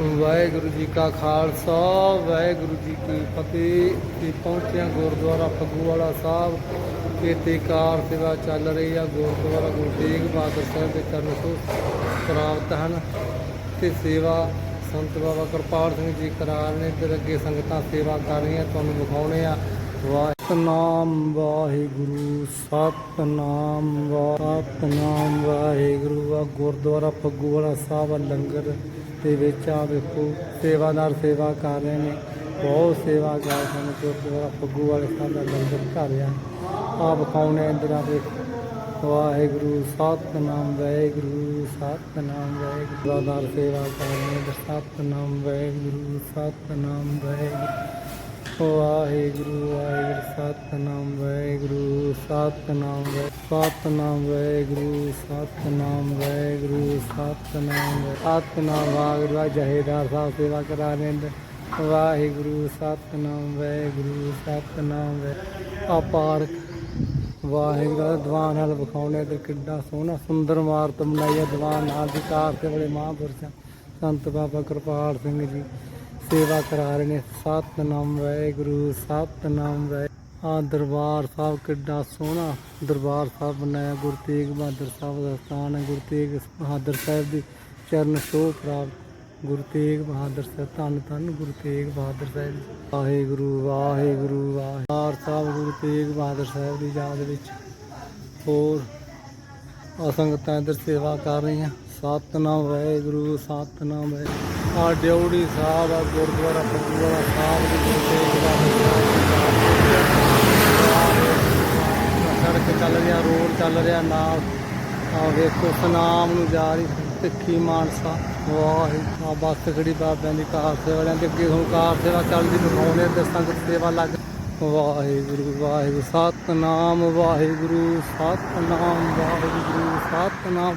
ਵਾਹਿਗੁਰੂ ਜੀ ਕਾ ਖਾਲਸਾ, ਵਾਹਿਗੁਰੂ ਜੀ ਕੀ ਫਤਿਹ। ਤੇ ਪਹੁੰਚਿਆ ਗੁਰਦੁਆਰਾ ਫੱਗੂ ਵਾਲਾ ਸਾਹਿਬ, ਇੱਥੇ ਕਾਰ ਸੇਵਾ ਚੱਲ ਰਹੀ ਆ। ਗੁਰਦੁਆਰਾ ਗੁਰੂ ਤੇਗ ਬਹਾਦਰ ਸਾਹਿਬ ਦੇ ਚਰਨ ਤੋਂ ਪ੍ਰਾਪਤ ਹਨ। ਤੇ ਸੇਵਾ ਸੰਤ ਬਾਬਾ ਕਿਰਪਾਲ ਸਿੰਘ ਜੀ ਕਰਾਰ ਨੇ ਤੇ ਅੱਗੇ ਸੰਗਤਾਂ ਸੇਵਾ ਕਰ ਰਹੀਆਂ, ਤੁਹਾਨੂੰ ਵਿਖਾਉਣੇ ਆ। ਸਤਨਾਮ ਵਾਹਿਗੁਰੂ, ਸਤਨਾਮ ਵਾ- ਸਤਨਾਮ, ਵਾਹਿਗੁਰੂ। ਆ ਗੁਰਦੁਆਰਾ ਫੱਗੂ ਵਾਲਾ ਸਾਹਿਬ ਲੰਗਰ ਦੇ ਵਿੱਚ ਆ ਵੇਖੋ ਸੇਵਾਦਾਰ ਸੇਵਾ ਕਰ ਰਹੇ ਨੇ, ਬਹੁਤ ਸੇਵਾ ਕਰ ਸਾਨੂੰ ਗੁਰਦੁਆਰਾ ਫੱਗੂਵਾਲਾ ਸਾਹਿਬ ਦਾ ਲੰਗਰ ਘਰ ਆ। ਆ ਵਿਖਾਉਣੇ ਇੰਦਰ ਆ ਵੇਖੋ ਵਾਹਿਗੁਰੂ, ਸਤਨਾਮ ਵਾਹਿਗੁਰੂ ਸਤਨਾਮ, ਵਾਹਿਗੁਰੂ। ਸੇਵਾਦਾਰ ਸੇਵਾ ਕਰ ਰਹੇ ਨੇ, ਸਤਨਾਮ, ਵਾਹਿਗੁਰੂ ਸਤਨਾਮ, ਵਾਹਿਗੁਰੂ। ਵਾਹਿਗੁਰੂ ਵਾਹਿਗੁਰੂ ਸਤਨਾਮ ਵਾਹਿਗੁਰੂ ਸਤਨਾਮ ਵਾਹਿ- ਸਤਨਾਮ, ਵਾਹਿਗੁਰੂ ਸਤਨਾਮ ਵਾਹਿਗੁਰੂ ਸਤਨਾਮ। ਵਾਹਿ- ਸਤਨਾਮ ਵਾਹਿਗੁਰੂ ਆ ਜਹੇਦਾਰ ਸਾਹਿਬ ਸੇਵਾ ਕਰਾ ਰਹੇ ਨੇ ਵਾਹਿਗੁਰੂ ਸਤਨਾਮ ਵਾਹਿਗੁਰੂ ਸਤਨਾਮ। ਵਾਹਿ- ਆ ਵਾਹਿਗੁਰੂ ਦਾ ਦੀਵਾਨ ਨਾਲ ਵਿਖਾਉਣੇ ਤੇ ਕਿੱਡਾ ਸੋਹਣਾ ਸੁੰਦਰ ਇਮਾਰਤ ਬਣਾਈ ਹੈ ਦੀਵਾਨ ਨਾਲ ਦੀ ਕਾਰ ਤੇ ਬੜੇ ਮਹਾਂਪੁਰਸ਼। ਸੰਤ ਬਾਬਾ ਕਿਰਪਾਲ ਸਿੰਘ ਜੀ। ਸੇਵਾ ਕਰਾ ਰਹੇ ਨੇ। ਸਤਨਾਮ ਵਾਹਿਗੁਰੂ, ਸਤਨਾਮ ਵਾਹਿ। ਆ ਦਰਬਾਰ ਸਾਹਿਬ ਕਿੱਡਾ ਸੋਹਣਾ। ਦਰਬਾਰ ਸਾਹਿਬ ਬਣਾਇਆ, ਗੁਰੂ ਤੇਗ ਬਹਾਦਰ ਸਾਹਿਬ ਦਾ ਸਥਾਨ ਹੈ। ਗੁਰੂ ਤੇਗ ਬਹਾਦਰ ਸਾਹਿਬ ਦੀ ਚਰਨ ਛੋਹ ਪ੍ਰਾਪਤ। ਗੁਰੂ ਤੇਗ ਬਹਾਦਰ ਸਾਹਿਬ, ਧੰਨ ਧੰਨ ਗੁਰੂ ਤੇਗ ਬਹਾਦਰ ਸਾਹਿਬ ਵਾਹਿਗੁਰੂ ਵਾਹਿਗੁਰੂ ਵਾਹਿਗੁਰੂ ਸਾਹਿਬ ਗੁਰੂ ਤੇਗ ਬਹਾਦਰ ਸਾਹਿਬ ਦੀ ਯਾਦ ਵਿੱਚ ਹੋਰ ਅਸੰਗਤਾਂ ਇੱਧਰ ਸੇਵਾ ਕਰ ਰਹੀਆਂ। ਸਤਨਾਮ ਵਾਹਿਗੁਰੂ ਸਤਨਾਮ ਵਾਹਿਗੁਰੂ ਆ ਡਿਉੜੀ ਸਾਹਿਬ ਆ ਗੁਰਦੁਆਰਾ ਫਤਿਹਵਾਲਾ ਸਾਹਿਬ ਦੀ ਗੁਰੂ ਤੇਗ ਸੜਕ ਚੱਲ ਰਿਹਾ, ਰੋਡ ਚੱਲ ਰਿਹਾ, ਨਾਲ ਆ ਵੇਖੋ, ਸਨਾਮ ਨੂੰ ਜਾ ਰਹੀ ਤਿੱਖੀ ਮਾਨਸਾ। ਵਾਹਿਗੁਰੂ ਆ ਬੱਸ ਖੜੀ ਬਾਬਿਆਂ ਦੀ ਕਾਰ ਸੇਵਾ ਵਾਲਿਆਂ ਦੇ ਅੱਗੇ ਹੁਣ ਕਾਰ ਸੇਵਾ ਚੱਲਦੀ ਦਿਖਾਉਣੇ ਤੇ ਸੰਗਤ ਸੇਵਾ ਲੱਗ ਵਾਹਿਗੁਰੂ ਵਾਹਿਗੁਰੂ, ਸਤਨਾਮ ਵਾਹਿਗੁਰੂ ਸਤਨਾਮ ਵਾਹਿਗੁਰੂ, ਸਤਨਾਮ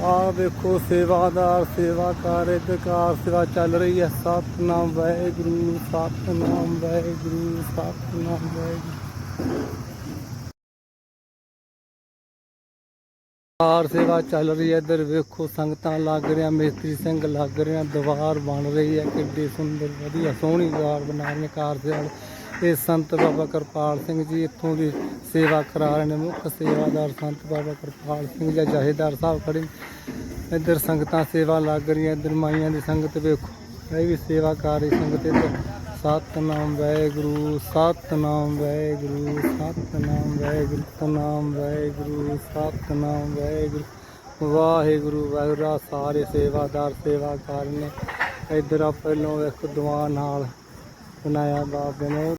ਆ ਵੇਖੋ ਸੇਵਾਦਾਰ ਸੇਵਾ ਕਰ ਕਾਰ ਸੇਵਾ ਚੱਲ ਰਹੀ ਹੈ। ਸਤਨਾਮ ਵਾਹਿਗੁਰੂ ਸਤਨਾਮ ਵਾਹਿਗੁਰੂ ਸਤਨਾਮ ਵਾਹਿਗੁਰੂ। ਕਾਰ ਸੇਵਾ ਚੱਲ ਰਹੀ ਹੈ। ਇੱਧਰ ਵੇਖੋ ਸੰਗਤਾਂ ਲੱਗ ਰਹੀਆਂ, ਮਿਸਤਰੀ ਸਿੰਘ ਲੱਗ ਰਹੇ ਦੀਵਾਰ ਬਣ ਰਹੀ ਹੈ। ਕਿੱਡੀ ਸੁੰਦਰ, ਵਧੀਆ ਸੋਹਣੀ ਦੀਵਾਰ ਬਣਾ ਰਹੇ ਕਾਰ ਸੇਵਾ ਇਹ ਸੰਤ ਬਾਬਾ ਕਿਰਪਾਲ ਸਿੰਘ ਜੀ ਇੱਥੋਂ ਦੀ ਸੇਵਾ ਕਰਾ ਰਹੇ ਨੇ, ਮੁੱਖ ਸੇਵਾਦਾਰ ਸੰਤ ਬਾਬਾ ਕਿਰਪਾਲ ਸਿੰਘ ਜੀ ਜਹੇਦਾਰ ਸਾਹਿਬ ਖੜੇ ਇੱਧਰ ਸੰਗਤਾਂ ਸੇਵਾ ਲੱਗ ਰਹੀਆਂ, ਇੱਧਰ ਮਾਈਆਂ ਦੀ ਸੰਗਤ ਵੇਖੋ। ਇਹ ਵੀ ਸੇਵਾ ਕਰ ਰਹੀ ਸੰਗਤ ਇੱਧਰ। ਸਤਨਾਮ ਵਾਹਿਗੁਰੂ ਸਤਨਾਮ ਵਾਹਿਗੁਰੂ ਸਤਨਾਮ ਵਾਹਿਗੁਰੂ ਸਤਨਾਮ ਵਾਹਿਗੁਰੂ ਸਤਨਾਮ ਵਾਹਿਗੁਰੂ। ਵਾਹਿਗੁਰੂ ਵਾਹਿਗੁਰੂ ਸਾਰੇ ਸੇਵਾਦਾਰ ਸੇਵਾ ਕਰ ਰਹੇ ਨੇ। ਇੱਧਰ ਆ, ਪਹਿਲੋਂ ਇੱਕ ਦੁਆ ਨਾਲ ਬਣਾਇਆ ਬਾਬੇ ਨੇ।